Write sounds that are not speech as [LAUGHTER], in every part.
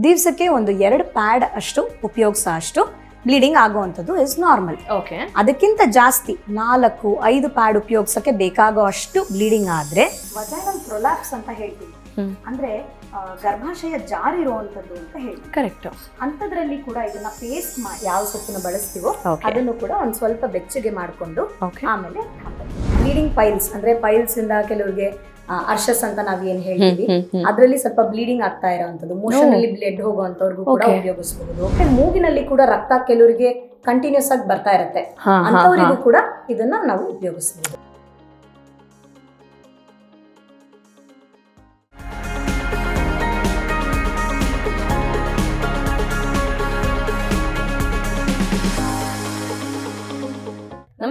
ದಿವಸಕ್ಕೆ ಒಂದು ಎರಡು ಪ್ಯಾಡ್ ಅಷ್ಟು ಉಪಯೋಗಿಸೋ ಅಷ್ಟು ಬ್ಲೀಡಿಂಗ್ ಆಗುವಂಥದ್ದು ಇಸ್ ನಾರ್ಮಲ್ ಓಕೆ ಅದಕ್ಕಿಂತ ಜಾಸ್ತಿ ನಾಲ್ಕು ಐದು ಪ್ಯಾಡ್ ಉಪಯೋಗಿಸಕ್ಕೆ ಬೇಕಾಗೋ ಅಷ್ಟು ಬ್ಲೀಡಿಂಗ್ ಆದ್ರೆ ವಜೈನಲ್ ಪ್ರೊಲ್ಯಾಪ್ಸ್ ಅಂತ ಹೇಳ್ತೀವಿ. ಅಂದ್ರೆ ಗರ್ಭಾಶಯ ಗರ್ಭಾಶಯ ಜಾರಿರುವಂಥದ್ದು ಅಂತ ಹೇಳಿ ಕರೆಕ್ಟ್ ಅಂತದ್ರಲ್ಲಿ ಕೂಡ ಇದನ್ನ ಪೇಸ್ಟ್ ಮಾಡಿ ಯಾವ ಸೊಪ್ಪನ್ನ ಬಳಸ್ತೀವೋ ಅದನ್ನು ಕೂಡ ಒಂದ್ ಸ್ವಲ್ಪ ಬೆಚ್ಚಗೆ ಮಾಡಿಕೊಂಡು ಆಮೇಲೆ ಬ್ಲೀಡಿಂಗ್ ಪೈಲ್ಸ್ ಅಂದ್ರೆ ಪೈಲ್ಸ್ ಇಂದ ಕೆಲವ್ರಿಗೆ ಅರ್ಷಸ್ ಅಂತ ನಾವ್ ಏನ್ ಹೇಳ್ತೀವಿ. ಅದ್ರಲ್ಲಿ ಸ್ವಲ್ಪ ಬ್ಲೀಡಿಂಗ್ ಆಗ್ತಾ ಇರೋವಂಥದ್ದು. ಮೋಷನ್ ಅಲ್ಲಿ ಬ್ಲಡ್ ಹೋಗುವಂತವ್ರಿಗೂ ಕೂಡ. ಉಪಯೋಗಿಸಬಹುದು ಮತ್ತೆ ಮೂಗಿನಲ್ಲಿ ಕೂಡ ರಕ್ತ ಕೆಲವರಿಗೆ ಕಂಟಿನ್ಯೂಸ್ ಆಗಿ ಬರ್ತಾ ಇರುತ್ತೆ. ಅಂತವರಿಗೂ ಕೂಡ ಇದನ್ನ ನಾವು ಉಪಯೋಗಿಸಬಹುದು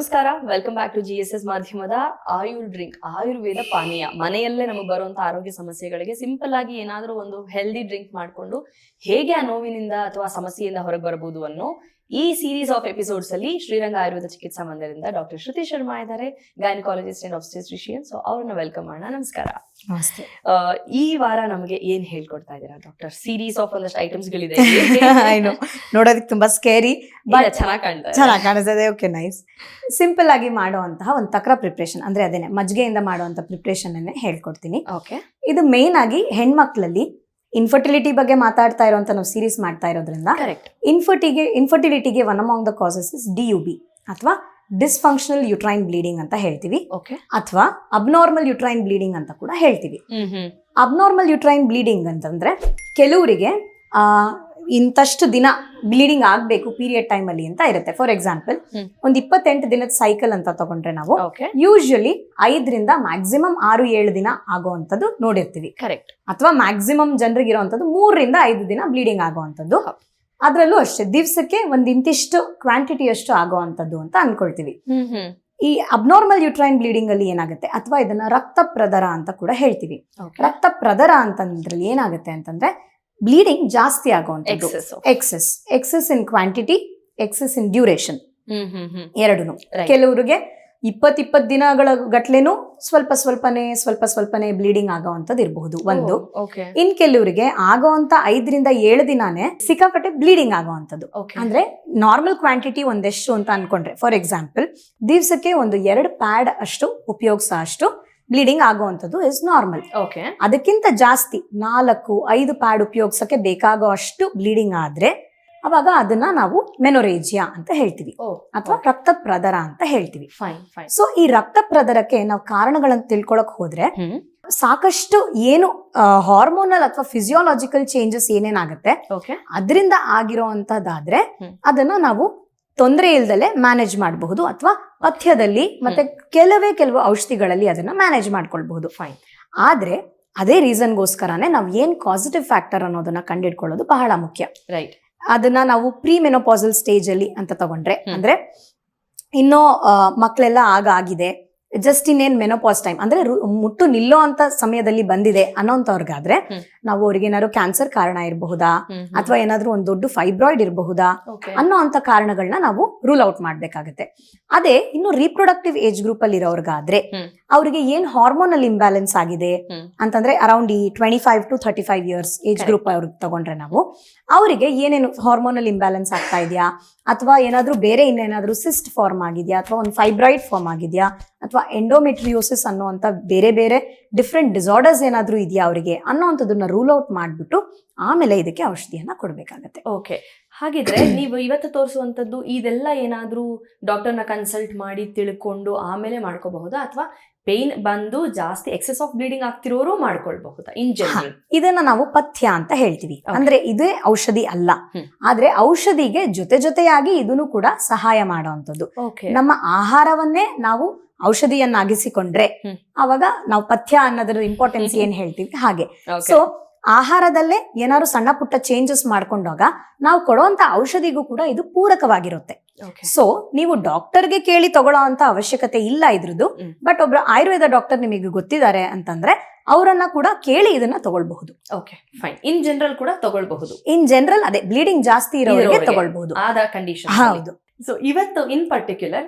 ನಮಸ್ಕಾರ. Welcome back to G S S ಮಾಧ್ಯಮದ ಆಯುರ್ ಡ್ರಿಂಕ್ ಆಯುರ್ವೇದ ಪಾನೀಯ. ಮನೆಯಲ್ಲೇ ನಮಗೆ ಬರುವಂತಹ ಆರೋಗ್ಯ ಸಮಸ್ಯೆಗಳಿಗೆ ಸಿಂಪಲ್ ಆಗಿ ಏನಾದರೂ ಒಂದು ಹೆಲ್ದಿ ಡ್ರಿಂಕ್ ಮಾಡಿಕೊಂಡು ಹೇಗೆ ಆ ನೋವಿನಿಂದ ಅಥವಾ ಸಮಸ್ಯೆಯಿಂದ ಹೊರಗೆ ಬರಬಹುದು ಅನ್ನೋ ಈ ಸೀರೀಸ್ ಆಫ್ ಎಪಿಸೋಡ್ಸ್ ಅಲ್ಲಿ ಶ್ರೀರಂಗ ಆಯುರ್ವೇದ ಚಿಕಿತ್ಸಾ ಮಂದಿರದಿಂದ ಡಾಕ್ಟರ್ ಶ್ರುತಿ ಶರ್ಮಾ ಇದ್ದಾರೆ. ಗೈನಕಾಲಜಿಸ್ಟ್ ಅಂಡ್ ಆಬ್ಸ್ಟೆಟ್ರಿಷಿಯನ್ ಸೊ ಅವ್ರನ್ನ ವೆಲ್ಕಮ್ ಮಾಡೋಣ. ನಮಸ್ಕಾರ. ಆ, ಈ ವಾರ ನಮಗೆ ಏನ್ ಹೇಳ್ಕೊಡ್ತಾ ಇದ್ದೀರಾ ಡಾಕ್ಟರ್ ಸೀರೀಸ್ ಆಫ್ ಒಂದಷ್ಟು ಐಟಮ್ಸ್ ಗಳಿದೆ. [LAUGHS] ನೋಡೋದಕ್ಕೆ ತುಂಬಾ ಸ್ಕೇರಿ ಬಟ್ ಚೆನ್ನಾಗಿ ಕಾಣ್ತಾ. ಚೆನ್ನಾಗಿ ಕಾಣಿಸ್ತದೆ. ಓಕೆ ನೈಸ್ ಸಿಂಪಲ್ ಆಗಿ ಮಾಡುವಂತಹ ಒಂದು ತಕ್ರ ಪ್ರಿಪ್ರೇಷನ್ ಅಂದ್ರೆ ಅದೇನೆ ಮಜ್ಜಿಗೆಯಿಂದ ಮಾಡುವಂತ ಪ್ರಿಪ್ರೇಷನ್ ಅನ್ನೇ ಹೇಳ್ಕೊಡ್ತೀನಿ. ಓಕೆ ಇದು ಮೇನ್ ಆಗಿ ಹೆಣ್ಮಕ್ಳಲ್ಲಿ ಇನ್ಫರ್ಟಿಲಿಟಿ ಬಗ್ಗೆ ಮಾತಾಡ್ತಾ ಇರೋಂತ ನಾವು ಸೀರೀಸ್ ಮಾಡ್ತಾ ಇರೋದ್ರಿಂದ ಇನ್ಫರ್ಟಿಗೆ ಇನ್ಫರ್ಟಿಲಿಟಿಗೆ one among the causes is D U B ಅಥವಾ ಡಿಸ್ಫಂಕ್ಷನಲ್ ಯುಟ್ರೈನ್ ಬ್ಲೀಡಿಂಗ್ ಅಂತ ಹೇಳ್ತೀವಿ. ಅಥವಾ ಅಬ್ನಾರ್ಮಲ್ ಯುಟ್ರೈನ್ ಬ್ಲೀಡಿಂಗ್ ಅಂತ ಕೂಡ ಹೇಳ್ತೀವಿ. ಅಬ್ನಾರ್ಮಲ್ ಯುಟ್ರೈನ್ ಬ್ಲೀಡಿಂಗ್ ಅಂತಂದ್ರೆ ಕೆಲವರಿಗೆ ಇಂತಷ್ಟು ದಿನ ಬ್ಲೀಡಿಂಗ್ ಆಗಬೇಕು ಪೀರಿಯಡ್ ಟೈಮಲ್ಲಿ ಅಂತ ಇರುತ್ತೆ. For example. ಒಂದು ಇಪ್ಪತ್ತೆಂಟು ದಿನದ ಸೈಕಲ್ ಅಂತ ತಗೊಂಡ್ರೆ ನಾವು ಯೂಶಲಿ ಐದರಿಂದ ಮ್ಯಾಕ್ಸಿಮಮ್ ಆರು ಏಳು ದಿನ ಆಗುವಂಥದ್ದು ನೋಡಿರ್ತೀವಿ. ಕರೆಕ್ಟ್ ಅಥವಾ ಮ್ಯಾಕ್ಸಿಮಮ್ ಜನರಿಗೆ ಇರುವಂಥದ್ದು ಮೂರರಿಂದ ಐದು ದಿನ ಬ್ಲೀಡಿಂಗ್ ಆಗುವಂಥದ್ದು. ಅದರಲ್ಲೂ ಅಷ್ಟೇ ದಿವಸಕ್ಕೆ ಒಂದು ಇಂತಿಷ್ಟು ಕ್ವಾಂಟಿಟಿ ಅಷ್ಟು ಆಗುವಂಥದ್ದು ಅಂತ ಅನ್ಕೊಳ್ತೀವಿ. ಈ ಅಬ್ನಾರ್ಮಲ್ ಯುಟ್ರೈನ್ ಬ್ಲೀಡಿಂಗ್ ಅಲ್ಲಿ ಏನಾಗುತ್ತೆ? ಅಥವಾ ಇದನ್ನ ರಕ್ತ ಪ್ರದರ ಅಂತ ಕೂಡ ಹೇಳ್ತೀವಿ. ರಕ್ತ ಪ್ರದರ ಅಂತಂದ್ರಲ್ಲಿ ಏನಾಗುತ್ತೆ ಅಂತಂದ್ರೆ ಬ್ಲೀಡಿಂಗ್ ಜಾಸ್ತಿ ಆಗುವಂಥದ್ದು. Excess excess in quantity excess in duration ಎರಡೂ. ಕೆಲವರಿಗೆ ಇಪ್ಪತ್ ಇಪ್ಪತ್ ದಿನಗಳ ಗಟ್ಲೆನೂ ಸ್ವಲ್ಪ ಸ್ವಲ್ಪನೇ ಸ್ವಲ್ಪ ಸ್ವಲ್ಪನೇ ಬ್ಲೀಡಿಂಗ್ ಆಗೋವಂಥದ್ದು ಇರಬಹುದು. ಒಂದು. ಇನ್ ಕೆಲವರಿಗೆ ಆಗೋವಂತ ಐದರಿಂದ ಏಳು ದಿನಾನೇ ಸಿಕ್ಕಾಪಟ್ಟೆ ಬ್ಲೀಡಿಂಗ್ ಆಗೋವಂಥದ್ದು. ಅಂದ್ರೆ ನಾರ್ಮಲ್ ಕ್ವಾಂಟಿಟಿ ಒಂದೆಷ್ಟು ಅಂತ ಅನ್ಕೊಂಡ್ರೆ. ಫಾರ್ ಎಕ್ಸಾಂಪಲ್ ದಿವ್ಸಕ್ಕೆ ಒಂದು ಎರಡು ಪ್ಯಾಡ್ ಅಷ್ಟು ಉಪಯೋಗಿಸೋ ಅಷ್ಟು ಬ್ಲೀಡಿಂಗ್ ಆಗುವಂಥದ್ದು ಇಸ್ ನಾರ್ಮಲ್ ಓಕೆ ಅದಕ್ಕಿಂತ ಜಾಸ್ತಿ ನಾಲ್ಕು ಐದು ಪ್ಯಾಡ್ ಉಪಯೋಗಿಸೋಕೆ ಬೇಕಾಗೋ ಅಷ್ಟು ಬ್ಲೀಡಿಂಗ್ ಆದ್ರೆ ಅವಾಗ ಅದನ್ನ ನಾವು ಮೆನೊರೇಜಿಯಾ ಅಂತ ಹೇಳ್ತೀವಿ. ಅಥವಾ ರಕ್ತ ಪ್ರದರ ಅಂತ ಹೇಳ್ತೀವಿ. ಸೊ ಈ ರಕ್ತ ಪ್ರದರಕ್ಕೆ ನಾವು ಕಾರಣಗಳನ್ನ ತಿಳ್ಕೊಳಕ್ ಹೋದ್ರೆ ಸಾಕಷ್ಟು ಏನು ಹಾರ್ಮೋನಲ್ ಅಥವಾ ಫಿಸಿಯೋಲಾಜಿಕಲ್ ಚೇಂಜಸ್ ಏನೇನಾಗುತ್ತೆ ಅದರಿಂದ ಆಗಿರೋ ಹ್ಮ್. ಅದನ್ನ ನಾವು ತೊಂದರೆ ಇಲ್ದಲೆ ಮ್ಯಾನೇಜ್ ಮಾಡಬಹುದು ಅಥವಾ ಪಥ್ಯದಲ್ಲಿ ಮತ್ತೆ ಕೆಲವೇ ಕೆಲವು ಔಷಧಿಗಳಲ್ಲಿ ಅದನ್ನ ಮ್ಯಾನೇಜ್ ಮಾಡ್ಕೊಳ್ಬಹುದು. ಫೈನ್ ಆದ್ರೆ ಅದೇ ರೀಸನ್ಗೋಸ್ಕರನೇ ನಾವು ಏನ್ ಪಾಸಿಟಿವ್ ಫ್ಯಾಕ್ಟರ್ ಅನ್ನೋದನ್ನ ಕಂಡಿಡ್ಕೊಳ್ಳೋದು ಬಹಳ ಮುಖ್ಯ. ರೈಟ್ ಅದನ್ನ ನಾವು ಪ್ರೀ ಮೆನೋಪಾಸಲ್ ಸ್ಟೇಜ್ ಅಲ್ಲಿ ಅಂತ ತಗೊಂಡ್ರೆ ಅಂದ್ರೆ ಇನ್ನೂ ಮಕ್ಕಳೆಲ್ಲ ಆಗ ಆಗಿದೆ ಜಸ್ಟ್ ಇನ್ನೇನ್ ಮೆನೋಪಾಸ್ ಟೈಮ್ ಅಂದ್ರೆ ಮುಟ್ಟು ನಿಲ್ಲೋ ಅಂತ ಸಮಯದಲ್ಲಿ ಬಂದಿದೆ ಅನ್ನೋಂಥವ್ರಿಗಾದ್ರೆ. ನಾವು ಅವ್ರಿಗೆ ಏನಾದ್ರು ಕ್ಯಾನ್ಸರ್ ಕಾರಣ ಇರಬಹುದಾ? ಅಥವಾ ಏನಾದ್ರು ಒಂದು ದೊಡ್ಡ ಫೈಬ್ರಾಯ್ಡ್ ಇರಬಹುದಾ? ಅನ್ನೋ ಅಂತ ಕಾರಣಗಳನ್ನ ನಾವು ರೂಲ್ ಔಟ್ ಮಾಡ್ಬೇಕಾಗತ್ತೆ. ಅದೇ ಇನ್ನು ರೀಪ್ರೊಡಕ್ಟಿವ್ ಏಜ್ ಗ್ರೂಪ್ ಅಲ್ಲಿ ಇರೋರ್ಗಾದ್ರೆ ಅವರಿಗೆ ಏನ್ ಹಾರ್ಮೋನಲ್ ಇಂಬ್ಯಾಲೆನ್ಸ್ ಆಗಿದೆ ಅಂತಂದ್ರೆ ಅರೌಂಡ್ ಈ twenty five to thirty five years age. Group ಅವ್ರಿಗೆ ತಗೊಂಡ್ರೆ ನಾವು ಅವರಿಗೆ ಏನೇನು ಹಾರ್ಮೋನಲ್ ಇಂಬ್ಯಾಲೆನ್ಸ್ ಆಗ್ತಾ ಇದೆಯಾ? ಅಥವಾ ಏನಾದ್ರೂ ಬೇರೆ ಇನ್ನೇನಾದ್ರೂ ಸಿಸ್ಟ್ ಫಾರ್ಮ್ ಆಗಿದೆಯಾ? ಅಥವಾ ಒಂದು ಫೈಬ್ರಾಯ್ಡ್ ಫಾರ್ಮ್ ಆಗಿದೆಯಾ? ಅಥವಾ ಎಂಡೋಮೆಟ್ರಿಯೋಸಿಸ್ ಅನ್ನುವಂಥ ಬೇರೆ ಬೇರೆ ಡಿಫ್ರೆಂಟ್ ಡಿಸಾರ್ಡರ್ಸ್ ಏನಾದರೂ ಇದೆಯಾ ಅವರಿಗೆ ಅನ್ನೋವಂಥದ್ದನ್ನ ರೂಲ್ ಔಟ್ ಮಾಡಿಬಿಟ್ಟು ಆಮೇಲೆ ಇದಕ್ಕೆ ಔಷಧಿಯನ್ನು ಕೊಡಬೇಕಾಗತ್ತೆ. ಓಕೆ ಹಾಗಿದ್ರೆ ನೀವು ಇವತ್ತು ತೋರಿಸುವಂಥದ್ದು ಇದೆಲ್ಲ ಏನಾದರೂ ಡಾಕ್ಟರ್ನ ಕನ್ಸಲ್ಟ್ ಮಾಡಿ ತಿಳ್ಕೊಂಡು ಆಮೇಲೆ ಮಾಡ್ಕೋಬಹುದಾ? ಅಥವಾ ಪೇನ್ ಬಂದು ಜಾಸ್ತಿ ಎಕ್ಸೆಸ್ ಆಫ್ ಬ್ಲೀಡಿಂಗ್ ಆಗ್ತಿರೋರು ಮಾಡ್ಕೊಳ್ಬಹುದಾ ಇನ್ ಜನರಲ್ ಇದನ್ನ ನಾವು ಪಥ್ಯ ಅಂತ ಹೇಳ್ತೀವಿ. ಅಂದ್ರೆ ಇದೇ ಔಷಧಿ ಅಲ್ಲ. ಆದ್ರೆ ಔಷಧಿಗೆ ಜೊತೆ ಜೊತೆಯಾಗಿ ಇದನ್ನು ಕೂಡ ಸಹಾಯ ಮಾಡುವಂಥದ್ದು ನಮ್ಮ ಆಹಾರವನ್ನೇ ನಾವು ಔಷಧಿಯನ್ನಾಗಿಸಿಕೊಂಡ್ರೆ ಆವಾಗ ಅವಾಗ ನಾವು ಪಥ್ಯ ಅನ್ನೋದ್ರ ಇಂಪಾರ್ಟೆನ್ಸ್ [LAUGHS] ಏನ್ ಹೇಳ್ತೀವಿ ಹಾಗೆ. ಸೊ ಆಹಾರದಲ್ಲೇ ಏನಾದ್ರು ಸಣ್ಣ ಪುಟ್ಟ ಚೇಂಜಸ್ ಮಾಡ್ಕೊಂಡಾಗ ನಾವು ಕೊಡುವಂತ ಔಷಧಿಗೂ ಕೂಡ ಇದು ಪೂರಕವಾಗಿರುತ್ತೆ. ಸೊ ನೀವು ಡಾಕ್ಟರ್ಗೆ ಕೇಳಿ ತಗೊಳ್ಳೋ ಅಂತ ಅವಶ್ಯಕತೆ ಇಲ್ಲ ಇದ್ರದ್ದು ಬಟ್ ಒಬ್ರು ಆಯುರ್ವೇದ ಡಾಕ್ಟರ್ ನಿಮಗೆ ಗೊತ್ತಿದ್ದಾರೆ ಅಂತಂದ್ರೆ ಅವರನ್ನ ಕೂಡ ಕೇಳಿ ಇದನ್ನ ತಗೊಳ್ಬಹುದು. ಓಕೆ ಫೈನ್ ಇನ್ ಜನರಲ್ ಕೂಡ ತಗೊಳ್ಬಹುದು. ಇನ್ ಜನರಲ್ ಅದೇ ಬ್ಲೀಡಿಂಗ್ ಜಾಸ್ತಿ ಇರೋರಿಗೆ. ತಗೊಳ್ಬಹುದು. ಆದ ಕಂಡೀಷನ್ ಹೌದು. ಸೊ ಇವತ್ತು ಇನ್ ಪರ್ಟಿಕ್ಯುಲರ್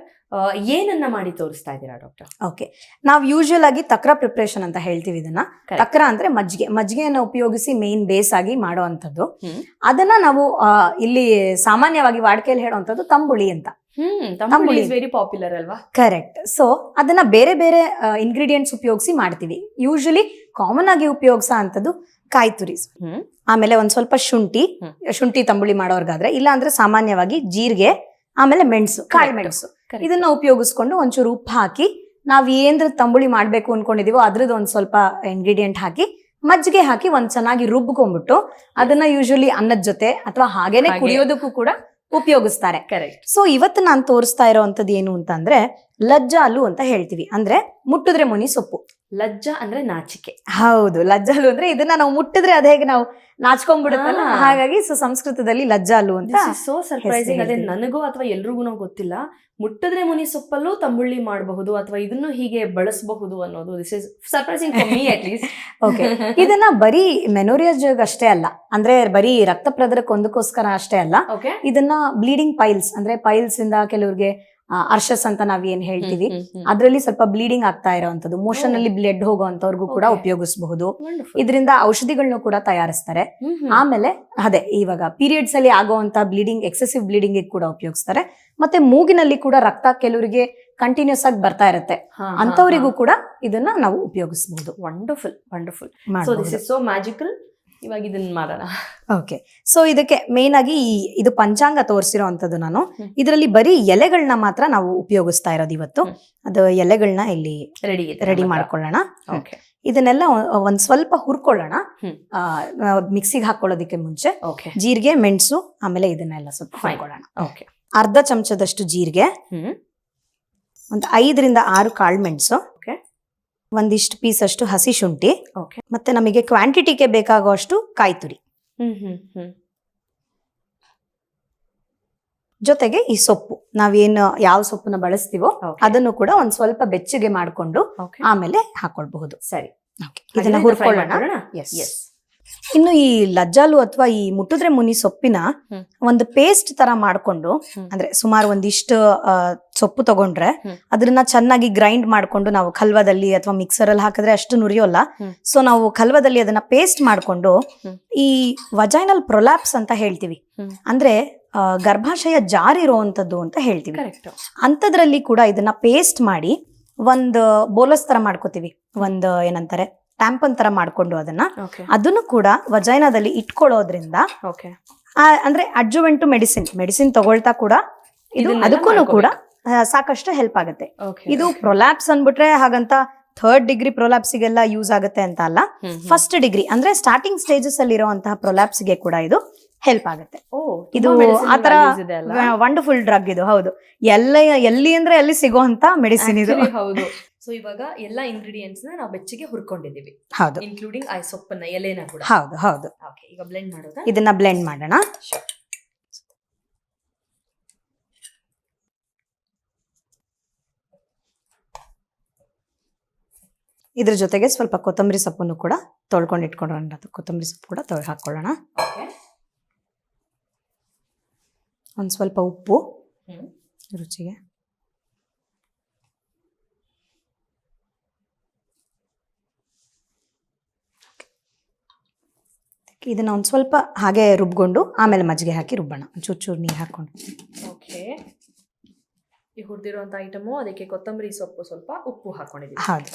ಏನನ್ನ ಮಾಡಿ ತೋರಿಸ್ತಾ ಇದ್ದೀರಾ ಡಾಕ್ಟರ್ ಓಕೆ ನಾವು ಯೂಶುವಲ್ ಆಗಿ ತಕ್ರ ಪ್ರಿಪ್ರೇಷನ್ ಅಂತ ಹೇಳ್ತೀವಿ ಇದನ್ನ. ತಕ್ರ ಅಂದ್ರೆ ಮಜ್ಜಿಗೆ. ಮಜ್ಜಿಗೆಯನ್ನು ಉಪಯೋಗಿಸಿ ಮೇನ್ ಬೇಸ್ ಆಗಿ ಮಾಡುವಂಥದ್ದು. ಅದನ್ನ ನಾವು ಇಲ್ಲಿ ಸಾಮಾನ್ಯವಾಗಿ ವಾಡಿಕೆಯಲ್ಲಿ ಹೇಳುವಂಥದ್ದು ತಂಬುಳಿ ಅಂತ. ತಂಬುಳಿ. ವೆರಿ ಪಾಪ್ಯುಲರ್ ಅಲ್ವಾ? ಕರೆಕ್ಟ್ ಸೊ ಅದನ್ನ ಬೇರೆ ಬೇರೆ ಇಂಗ್ರೀಡಿಯೆಂಟ್ಸ್ ಉಪಯೋಗಿಸಿ ಮಾಡ್ತೀವಿ. ಯೂಶಲಿ ಕಾಮನ್ ಆಗಿ ಉಪಯೋಗಿಸೋ ಅಂಥದ್ದು ಕಾಯಿ ತುರಿ ಆಮೇಲೆ ಒಂದ್ ಸ್ವಲ್ಪ ಶುಂಠಿ. ಶುಂಠಿ ತಂಬುಳಿ ಮಾಡೋರ್ಗಾದ್ರೆ. ಇಲ್ಲ ಅಂದ್ರೆ ಸಾಮಾನ್ಯವಾಗಿ ಜೀರಿಗೆ ಆಮೇಲೆ ಮೆಣಸು ಕಾಳು ಮೆಣಸು. ಇದನ್ನ ಉಪಯೋಗಿಸ್ಕೊಂಡು ಒಂಚೂರು ಉಪ್ಪು ಹಾಕಿ ನಾವ್ ಏನ್ರ ತಂಬುಳಿ ಮಾಡ್ಬೇಕು ಅನ್ಕೊಂಡಿದೀವೋ ಅದ್ರದ್ದು ಒಂದ್ ಸ್ವಲ್ಪ ಇಂಗ್ರೀಡಿಯೆಂಟ್ ಹಾಕಿ ಮಜ್ಜಿಗೆ ಹಾಕಿ ಒಂದ್ ಚೆನ್ನಾಗಿ ರುಬ್ಕೊಂಡ್ಬಿಟ್ಟು ಅದನ್ನ ಯೂಶಲಿ ಅನ್ನದ ಜೊತೆ ಅಥವಾ ಹಾಗೇನೆ ಹಾಗೆ. ಕುಡಿಯೋದಕ್ಕೂ ಕೂಡ ಉಪಯೋಗಿಸ್ತಾರೆ. ಕರೆಕ್ಟ್ ಸೊ ಇವತ್ತು ನಾನು ತೋರಿಸ್ತಾ ಇರೋವಂಥದ್ದು ಏನು ಅಂತಂದ್ರೆ ಲಜ್ಜಾಲು ಅಂತ ಹೇಳ್ತೀವಿ. ಅಂದ್ರೆ ಮುಟ್ಟಿದ್ರೆ ಮುನಿ ಸೊಪ್ಪು. ಲಜ್ಜ ಅಂದ್ರೆ ನಾಚಿಕೆ. ಹೌದು ಲಜ್ಜಾಲು ಅಂದ್ರೆ ಇದನ್ನ ನಾವು ಮುಟ್ಟಿದ್ರೆ ಅದ ಹೇಗೆ ನಾವು ನಾಚ್ಕೊಂಡ್ಬಿಡುತ್ತಲ್ಲ. ಹಾಗಾಗಿ ಸೊ ಸಂಸ್ಕೃತದಲ್ಲಿ ಲಜ್ಜಾಲು ಅಂತ ಸೋ ಸರ್ಪ್ರೈಸಿಂಗ್ ಅದೇ ನನಗೂ ಅಥವಾ ಎಲ್ರಿಗೂ ಗೊತ್ತಿಲ್ಲ. ಮುಟ್ಟಿದ್ರೆ ಮುನಿ ಸೊಪ್ಪಲ್ಲೂ ತಂಬುಳ್ಳಿ ಮಾಡಬಹುದು ಅಥವಾ ಇದನ್ನು ಹೀಗೆ ಬಳಸಬಹುದು ಅನ್ನೋದು. This is surprising for me at least okay ಇದನ್ನ ಬರೀ ಮೆನೋರಿಯಾಜ್ ಅಷ್ಟೇ ಅಲ್ಲ. ಅಂದ್ರೆ ಬರೀ ರಕ್ತ ಪ್ರದರಕ್ಕೆ ಒಂದಕ್ಕೋಸ್ಕರ ಅಷ್ಟೇ ಅಲ್ಲ. ಇದನ್ನ ಬ್ಲೀಡಿಂಗ್ ಪೈಲ್ಸ್ ಅಂದ್ರೆ ಪೈಲ್ಸ್ ಇಂದ ಕೆಲವ್ರಿಗೆ ಅರ್ಷಸ್ ಅಂತ ನಾವ್ ಏನ್ ಹೇಳ್ತೀವಿ. ಅದ್ರಲ್ಲಿ ಸ್ವಲ್ಪ ಬ್ಲೀಡಿಂಗ್ ಆಗ್ತಾ ಇರೋವಂಥದ್ದು. ಮೋಷನ್ ಅಲ್ಲಿ ಬ್ಲಡ್ ಹೋಗುವಂತವ್ರಿಗೂ ಕೂಡ ಉಪಯೋಗಿಸಬಹುದು. ಇದರಿಂದ ಔಷಧಿಗಳನ್ನು ಕೂಡ ತಯಾರಿಸ್ತಾರೆ. ಆಮೇಲೆ ಅದೇ ಇವಾಗ ಪೀರಿಯಡ್ಸ್ ಅಲ್ಲಿ ಆಗುವಂತ ಬ್ಲೀಡಿಂಗ್ ಎಕ್ಸೆಸಿವ್ ಬ್ಲೀಡಿಂಗ್ ಕೂಡ ಉಪಯೋಗಿಸ್ತಾರೆ. ಮತ್ತೆ ಮೂಗಿನಲ್ಲಿ ಕೂಡ ರಕ್ತ ಕೆಲವರಿಗೆ ಕಂಟಿನ್ಯೂಸ್ ಆಗಿ ಬರ್ತಾ ಇರುತ್ತೆ. ಅಂತವರಿಗೂ ಕೂಡ ಇದನ್ನ ನಾವು ಉಪಯೋಗಿಸಬಹುದು. Wonderful wonderful so this is so magical ಇವಾಗ ಇದನ್ನ ಮಾಡೋಣ. ಓಕೆ ಸೊ ಇದಕ್ಕೆ ಮೇನ್ ಆಗಿ ಈ ಇದು ಪಂಚಾಂಗ ತೋರಿಸಿರೋ ಅಂಥದ್ದು ನಾನು. ಇದರಲ್ಲಿ ಬರೀ ಎಲೆಗಳನ್ನ ಮಾತ್ರ ನಾವು ಉಪಯೋಗಿಸ್ತಾ ಇರೋದು ಇವತ್ತು. ಅದು ಎಲೆಗಳನ್ನ ಇಲ್ಲಿ ರೆಡಿ ರೆಡಿ ಮಾಡ್ಕೊಳ್ಳೋಣ. ಓಕೆ ಇದನ್ನೆಲ್ಲ ಒಂದ್ ಸ್ವಲ್ಪ ಹುರ್ಕೊಳ್ಳೋಣ. ಮಿಕ್ಸಿಗೆ ಹಾಕೊಳ್ಳೋದಕ್ಕೆ ಮುಂಚೆ ಜೀರಿಗೆ ಮೆಣಸು ಆಮೇಲೆ ಇದನ್ನೆಲ್ಲ ಸ್ವಲ್ಪ ಹಾಕೊಳ್ಳೋಣ ಓಕೆ ಅರ್ಧ ಚಮಚದಷ್ಟು ಜೀರಿಗೆ ಹ್ಮ್. ಒಂದು ಐದರಿಂದ ಆರು ಕಾಳು ಮೆಣಸು. ಒಂದಿಷ್ಟು ಪೀಸ್ ಅಷ್ಟು ಹಸಿ ಶುಂಠಿ. ಮತ್ತೆ ನಮಗೆ ಕ್ವಾಂಟಿಟಿಗೆ ಬೇಕಾಗುವಷ್ಟು ಕಾಯಿ ತುರಿ ಹ್ಮ್ ಹ್ಮ್ ಹ್ಮ್. ಜೊತೆಗೆ ಈ ಸೊಪ್ಪು. ನಾವೇನು ಯಾವ ಸೊಪ್ಪನ್ನ ಬಳಸ್ತೀವೋ. ಅದನ್ನು ಕೂಡ ಒಂದ್ ಸ್ವಲ್ಪ ಬೆಚ್ಚಗೆ ಮಾಡಿಕೊಂಡು ಆಮೇಲೆ ಹಾಕೊಳ್ಬಹುದು. ಸರಿ. ಇದನ್ನ ಹುರ್ಕೊಳ್ಳೋಣ. ಎಸ್ ಎಸ್ ಇನ್ನು ಈ ಲಜ್ಜಾಲು ಅಥವಾ ಈ ಮುಟ್ಟಿದ್ರೆ ಮುನಿ ಸೊಪ್ಪಿನ ಒಂದು ಪೇಸ್ಟ್ ತರ ಮಾಡ್ಕೊಂಡು ಅಂದ್ರೆ ಸುಮಾರು ಒಂದಿಷ್ಟು ಸೊಪ್ಪು ತಗೊಂಡ್ರೆ ಅದನ್ನ ಚೆನ್ನಾಗಿ ಗ್ರೈಂಡ್ ಮಾಡ್ಕೊಂಡು ನಾವು ಕಲ್ವದಲ್ಲಿ ಅಥವಾ ಮಿಕ್ಸರ್ ಅಲ್ಲಿ ಹಾಕಿದ್ರೆ ಅಷ್ಟು ನುರಿಯೋಲ್ಲ. ಸೊ ನಾವು ಕಲ್ವದಲ್ಲಿ ಅದನ್ನ ಪೇಸ್ಟ್ ಮಾಡ್ಕೊಂಡು ಈ ವಜೈನಲ್ ಪ್ರೊಲ್ಯಾಪ್ಸ್ ಅಂತ ಹೇಳ್ತೀವಿ. ಅಂದ್ರೆ ಗರ್ಭಾಶಯ ಜಾರಿರುವಂತದ್ದು ಅಂತ ಹೇಳ್ತೀವಿ. ಅಂಥದ್ರಲ್ಲಿ ಕೂಡ ಇದನ್ನ ಪೇಸ್ಟ್ ಮಾಡಿ ಒಂದು ಬೋಲಸ್ ತರ ಮಾಡ್ಕೋತೀವಿ. ಒಂದು ಏನಂತಾರೆ ಟ್ಯಾಂಪನ್ ತರ ಮಾಡ್ಕೊಂಡು ಅದನ್ನ. ಅದನ್ನು ಕೂಡ ವಜೈನಾದಲ್ಲಿ ಇಟ್ಕೊಳ್ಳೋದ್ರಿಂದ ಅಂದ್ರೆ ಅಡ್ಜುವೆಂಟು ಮೆಡಿಸಿನ್ ಮೆಡಿಸಿನ್ ತಗೊಳ್ತಾ ಕೂಡ ಇದು ಅದಕ್ಕೂ ಕೂಡ ಸಾಕಷ್ಟು ಹೆಲ್ಪ್ ಆಗುತ್ತೆ. ಇದು ಪ್ರೊಲ್ಯಾಪ್ಸ್ ಅನ್ಬಿಟ್ರೆ ಹಾಗಂತ ಥರ್ಡ್ ಡಿಗ್ರಿ ಪ್ರೊಲ್ಯಾಪ್ಸಿಗೆಲ್ಲ ಯೂಸ್ ಆಗುತ್ತೆ ಅಂತ ಅಲ್ಲ. ಫಸ್ಟ್ ಡಿಗ್ರಿ ಅಂದ್ರೆ ಸ್ಟಾರ್ಟಿಂಗ್ ಸ್ಟೇಜಸ್ ಅಲ್ಲಿ ಇರುವಂತಹ ಪ್ರೊಲ್ಯಾಪ್ಸ್ಗೆ ಕೂಡ ಇದು ಹೆಲ್ಪ್ ಆಗುತ್ತೆ. ಇದು ಆತರ ವಂಡರ್ಫುಲ್ ಡ್ರಗ್ ಇದು ಹೌದು. ಎಲ್ಲ ಎಲ್ಲಿ ಅಂದ್ರೆ ಎಲ್ಲಿ ಸಿಗುವಂತ ಮೆಡಿಸಿನ್ ಇದು. ಹೌದು. ಸೊ ಇವಾಗ ಎಲ್ಲ ಇಂಗ್ರೀಡಿಯೆಂಟ್ಸ್ ನಾವು ಬೆಚ್ಚಗೆ ಹುರ್ಕೊಂಡಿದೀವಿ ಹೌದು. ಇನ್ಕ್ಲೂಡಿಂಗ್ ಐ ಸೊಪ್ಪನ್ನ ಎಲೆನ ಕೂಡ. ಹೌದು ಹೌದು. ಓಕೆ ಈಗ ಬ್ಲೆಂಡ್ ಮಾಡೋದು? ಇದನ್ನ ಬ್ಲೆಂಡ್ ಮಾಡೋಣ. ಇದ್ರ ಜೊತೆಗೆ ಸ್ವಲ್ಪ ಕೊತ್ತಂಬರಿ ಸೊಪ್ಪನ್ನು ಕೂಡ ತೊಳ್ಕೊಂಡು ಇಟ್ಕೊಳ್ಳೋಣ ಕೊತ್ತಂಬರಿ ಸೊಪ್ಪು ಕೂಡ ತೊಳೆ ಹಾಕೊಳ್ಳೋಣ ಒಂದು ಸ್ವಲ್ಪ ಉಪ್ಪು. ರುಚಿಗೆ. ಇದನ್ನ ಒಂದು ಸ್ವಲ್ಪ ಹಾಗೆ ರುಬ್ಕೊಂಡು ಆಮೇಲೆ ಮಜ್ಜಿಗೆ ಹಾಕಿ ರುಬ್ಬೋಣ. ಚೂರು ಚೂರು ನೀರು ಹಾಕ್ಕೊಂಡು. ಓಕೆ. ಈ ಹುರಿದಿರುವಂಥ ಐಟಮು ಅದಕ್ಕೆ ಕೊತ್ತಂಬರಿ ಸೊಪ್ಪು ಸ್ವಲ್ಪ ಉಪ್ಪು ಹಾಕ್ಕೊಂಡಿದ್ದೀವಿ ಹೌದು.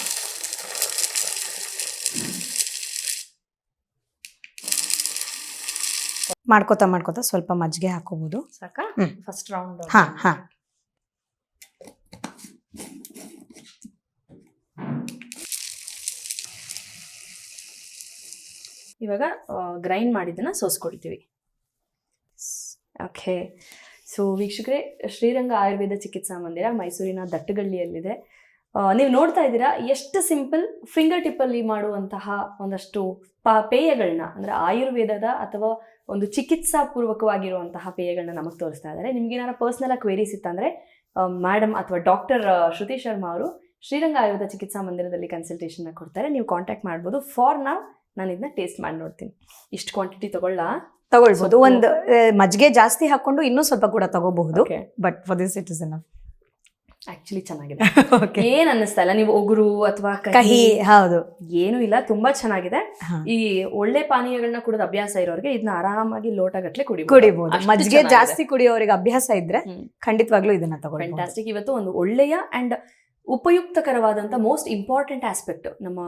ಮಾಡ್ಕೋತಾ ಮಾಡ್ಕೋತಾ ಸ್ವಲ್ಪ ಮಜ್ಜಿಗೆ ಹಾಕೋಬಹುದು ಸಾಕಾ? ಫಸ್ಟ್ ರೌಂಡ್ ಹಾಂ ಹಾ. ಇವಾಗ ಗ್ರೈಂಡ್ ಮಾಡಿದ್ದನ್ನು ಸೋಸ್ಕೊಡ್ತೀವಿ ಓಕೆ ಸೊ ವೀಕ್ಷಕರೇ, ಶ್ರೀರಂಗ ಆಯುರ್ವೇದ ಚಿಕಿತ್ಸಾ ಮಂದಿರ ಮೈಸೂರಿನ ದಟ್ಟಗಳ್ಳಿಯಲ್ಲಿದೆ. ನೀವು ನೋಡ್ತಾ ಇದ್ದೀರಾ, ಎಷ್ಟು ಸಿಂಪಲ್ ಫಿಂಗರ್ ಟಿಪ್ಪಲ್ಲಿ ಮಾಡುವಂತಹ ಒಂದಷ್ಟು ಪಾ ಪೇಯಗಳನ್ನ ಅಂದರೆ ಆಯುರ್ವೇದದ ಅಥವಾ ಒಂದು ಚಿಕಿತ್ಸಾ ಪೂರ್ವಕವಾಗಿರುವಂತಹ ಪೇಯಗಳನ್ನ ನಮಗೆ ತೋರಿಸ್ತಾ ಇದ್ದಾರೆ. ನಿಮ್ಗೆ ಏನಾರ ಪರ್ಸ್ನಲ್ ಆಗಿ ಕ್ವೇರೀಸ್ ಇತ್ತಂದರೆ ಮೇಡಮ್ ಅಥವಾ ಡಾಕ್ಟರ್ ಶ್ರುತಿ ಶರ್ಮಾ ಅವರು ಶ್ರೀರಂಗ ಆಯುರ್ವೇದ ಚಿಕಿತ್ಸಾ ಮಂದಿರದಲ್ಲಿ ಕನ್ಸಲ್ಟೇಷನ್ನ ಕೊಡ್ತಾರೆ. ನೀವು ಕಾಂಟ್ಯಾಕ್ಟ್ ಮಾಡ್ಬೋದು. ಫಾರ್ ನಾವು ನಾನು ಇದನ್ನ ಟೇಸ್ಟ್ ಮಾಡಿ ನೋಡ್ತೀನಿ. ಇಷ್ಟು ಕ್ವಾಂಟಿಟಿ ತಗೊಳ್ಳ? ತಗೊಳ್ಬಹುದು. ಒಂದು ಮಜ್ಜಿಗೆ ಜಾಸ್ತಿ ಹಾಕೊಂಡು ಇನ್ನೂ ಸ್ವಲ್ಪ ಕೂಡ ತಗೋಬಹುದು. But for this it is enough actually ಚೆನ್ನಾಗಿದೆ. [LAUGHS] ಏನ್ ಅನ್ನಿಸ್ತಾ ಇಲ್ಲ? ನೀವು ಒಗುರು ಅಥವಾ ಕಹಿ? ಹೌದು. ಏನು ಇಲ್ಲ. ತುಂಬಾ ಚೆನ್ನಾಗಿದೆ. ಈ ಒಳ್ಳೆ ಪಾನೀಯಗಳನ್ನ ಕುಡಿದ ಅಭ್ಯಾಸ ಇರೋರಿಗೆ ಇದನ್ನ ಆರಾಮಾಗಿ ಲೋಟಗಟ್ಲೆ ಕುಡಿ ಕುಡಿಬಹುದು ಮಜ್ಜಿಗೆ ಜಾಸ್ತಿ ಕುಡಿಯೋರಿಗೆ ಅಭ್ಯಾಸ ಇದ್ರೆ ಖಂಡಿತವಾಗ್ಲೂ ಇದನ್ನ ತಗೊಂಡು ಫ್ಯಾಂಟಾಸ್ಟಿಕ್ ಇವತ್ತು ಒಂದು ಒಳ್ಳೆಯ ಅಂಡ್ ಉಪಯುಕ್ತಕರವಾದಂತ ಮೋಸ್ಟ್ ಇಂಪಾರ್ಟೆಂಟ್ ಆಸ್ಪೆಕ್ಟ್ ನಮ್ಮ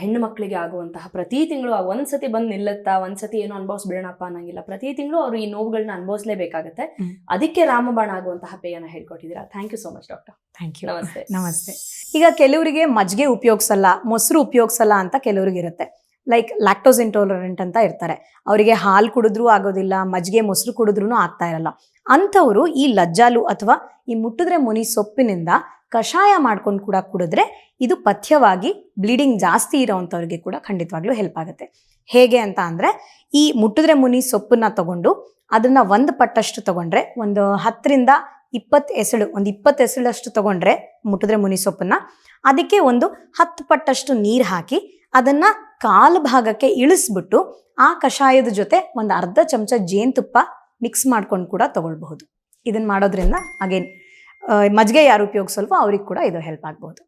ಹೆಣ್ಣು ಮಕ್ಕಳಿಗೆ ಆಗುವಂತಹ ಪ್ರತಿ ತಿಂಗಳು ಒಂದ್ಸತಿ ಬಂದು ನಿಲ್ಲುತ್ತಾ ಒಂದ್ಸತಿ ಏನೋ ಅನುಭವಿಸ್ಬಿಡೋಣಪ್ಪ ಅನ್ನಂಗಿಲ್ಲ. ಪ್ರತಿ ತಿಂಗಳು ಅವರು ಈ ನೋವುಗಳನ್ನ ಅನುಭವಿಸಲೇಬೇಕಾಗತ್ತೆ. ಅದಕ್ಕೆ ರಾಮಬಾಣ ಆಗುವಂತಹ ಪೇಯನ್ನು ಹೇಳ್ಕೊಟ್ಟಿದ್ದೀರಾ. Thank you so much doctor thank you ನಮಸ್ತೆ. ನಮಸ್ತೆ. ಈಗ ಕೆಲವರಿಗೆ ಮಜ್ಜಿಗೆ ಉಪಯೋಗಿಸಲ್ಲ ಮೊಸರು ಉಪಯೋಗಿಸಲ್ಲ ಅಂತ ಕೆಲವರಿಗೆ ಇರುತ್ತೆ ಲೈಕ್ ಲ್ಯಾಕ್ಟೋಸ್ ಇಂಟೋಲರೆಂಟ್ ಅಂತ ಇರ್ತಾರೆ. ಅವರಿಗೆ ಹಾಲು ಕುಡಿದ್ರೂ ಆಗೋದಿಲ್ಲ ಮಜ್ಜಿಗೆ ಮೊಸರು ಕುಡಿದ್ರೂ ಆಗ್ತಾ ಇರಲ್ಲ. ಅಂಥವರು ಈ ಲಜ್ಜಾಲು ಅಥವಾ ಈ ಮುಟ್ಟಿದ್ರೆ ಮುನಿ ಸೊಪ್ಪಿನಿಂದ ಕಷಾಯ ಮಾಡ್ಕೊಂಡು ಕೂಡ ಕುಡಿದ್ರೆ ಇದು ಪಥ್ಯವಾಗಿ ಬ್ಲೀಡಿಂಗ್ ಜಾಸ್ತಿ ಇರೋವಂಥವ್ರಿಗೆ ಕೂಡ ಖಂಡಿತವಾಗ್ಲೂ ಹೆಲ್ಪ್ ಆಗುತ್ತೆ. ಹೇಗೆ ಅಂತ ಅಂದರೆ ಈ ಮುಟ್ಟಿದ್ರೆ ಮುನಿ ಸೊಪ್ಪನ್ನ ತಗೊಂಡು ಅದನ್ನು ಒಂದು ಪಟ್ಟಷ್ಟು ತಗೊಂಡ್ರೆ ಒಂದು ಹತ್ತರಿಂದ ಇಪ್ಪತ್ತು ಎಸಳು, ಒಂದು ಇಪ್ಪತ್ತು ಎಸಳಷ್ಟು ತಗೊಂಡ್ರೆ ಮುಟ್ಟಿದ್ರೆ ಮುನಿ ಸೊಪ್ಪನ್ನ, ಅದಕ್ಕೆ ಒಂದು ಹತ್ತು ಪಟ್ಟಷ್ಟು ನೀರು ಹಾಕಿ ಅದನ್ನು ಕಾಲು ಭಾಗಕ್ಕೆ ಇಳಿಸ್ಬಿಟ್ಟು ಆ ಕಷಾಯದ ಜೊತೆ ಒಂದು ಅರ್ಧ ಚಮಚ ಜೇನುತುಪ್ಪ ಮಿಕ್ಸ್ ಮಾಡ್ಕೊಂಡು ಕೂಡ ತಗೊಳ್ಬಹುದು. ಇದನ್ನು ಮಾಡೋದ್ರಿಂದ ಅಗೇನ್ ಮಜ್ಜಿಗೆ ಯಾರು ಉಪಯೋಗಿಸಲ್ವೋ ಅವ್ರಿಗೆ ಕೂಡ ಇದು ಹೆಲ್ಪ್ ಆಗ್ಬಹುದು